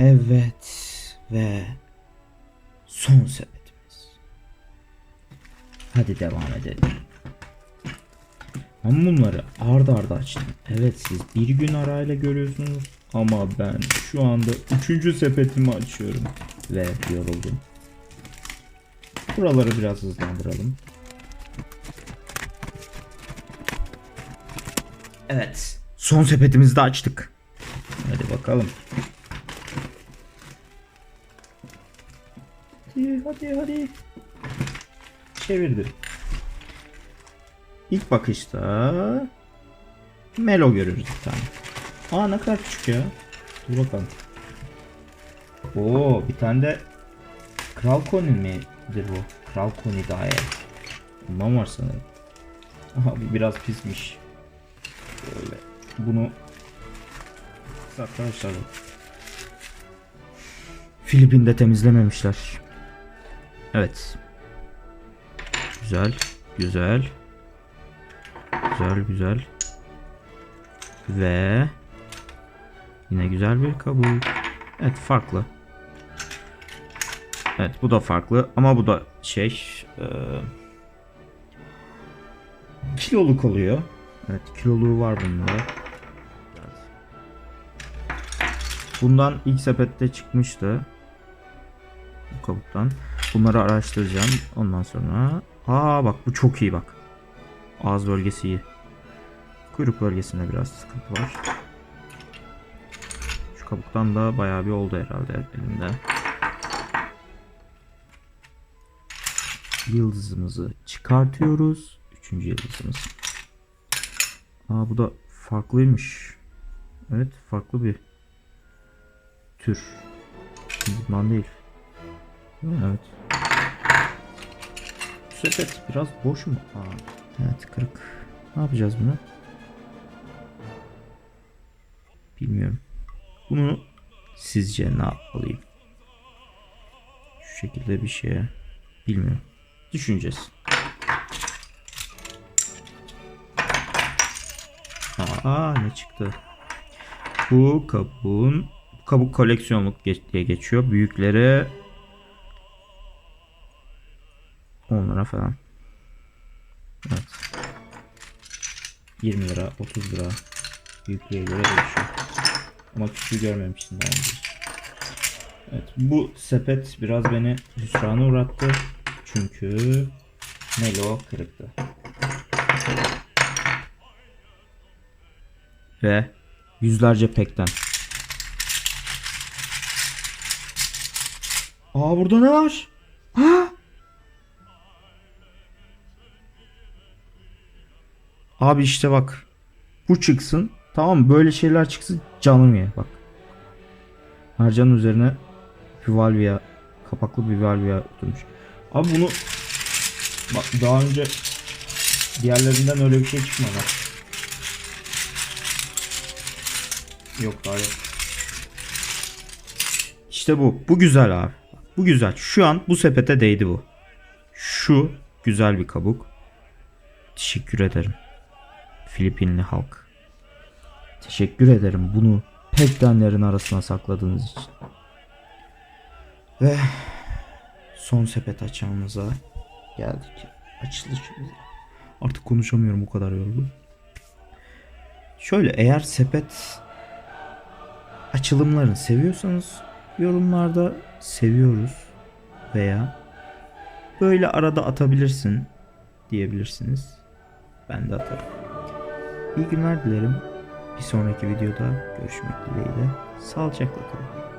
Evet ve son sepetimiz. Hadi devam edelim. Ben bunları arda arda açtım. Evet siz bir gün arayla görüyorsunuz ama ben şu anda üçüncü sepetimi açıyorum ve yoruldum. Buraları biraz hızlandıralım. Evet. Son sepetimizi de açtık. Hadi bakalım. Hadi hadi hadi. Çevirdim. İlk bakışta Melo görürüz bir tane. Aa ne kadar küçük ya. Dur bakalım. Oo bir tane de Kral Koni midir bu? Kral Koni dahi. Bundan var sanırım. Aha bu biraz pismiş. Böyle bunu arkadaşlar. Filipin'de temizlememişler. Evet. Güzel, güzel. Güzel, güzel. Ve yine güzel bir kabuk. Evet, farklı. Evet, bu da farklı ama bu da şey e, kiloluk oluyor. Evet, kiloluğu var bunda. Bundan ilk sepette çıkmıştı. Bu kabuktan. Bunları araştıracağım. Ondan sonra Aa bak bu çok iyi bak. Ağız bölgesi iyi. Kuyruk bölgesinde biraz sıkıntı var. Şu kabuktan da bayağı bir oldu herhalde elimde. Yıldızımızı çıkartıyoruz. Üçüncü yıldızımız. Aa bu da farklıymış. Evet farklı bir tür. Bundan değil. Evet. Sepet biraz boş mu? Aa, evet kırık. Ne yapacağız bunu? Bilmiyorum. Bunu sizce ne yapmalıyım? Şu şekilde bir şeye. Bilmiyorum. Düşüneceğiz. Aa ne çıktı? Bu kabuğun bu kabuk koleksiyonluk geç- diye geçiyor. Büyükleri 10 lira falan. Evet. 20 lira, 30 lira. Büyüklüğe göre değişiyor. Ama küçüğü görmemiştim daha önce. Evet, bu sepet biraz beni hüsrana uğrattı. Çünkü Melo kırıktı. Ve yüzlerce pekten. Aa burada ne var? Ha? Abi işte bak. Bu çıksın. Tamam mı? Böyle şeyler çıksın. Canım ye bak. Harcanın üzerine Vivalvia kapaklı bir Vivalvia oturmuş. Abi bunu bak daha önce diğerlerinden öyle bir şey çıkmadı. Yok daha yok. İşte bu. Bu güzel abi. Bu güzel. Şu an bu sepete değdi bu. Şu güzel bir kabuk. Teşekkür ederim. Filipinli halk. Teşekkür ederim bunu pektenlerin arasına sakladığınız için. Ve son sepet açağımıza geldik. Açılışımıza. Artık konuşamıyorum o kadar yoruldum. Şöyle eğer sepet açılımlarını seviyorsanız yorumlarda seviyoruz veya böyle arada atabilirsin diyebilirsiniz. Ben de atarım. İyi günler dilerim. Bir sonraki videoda görüşmek dileğiyle. Sağlıcakla kalın.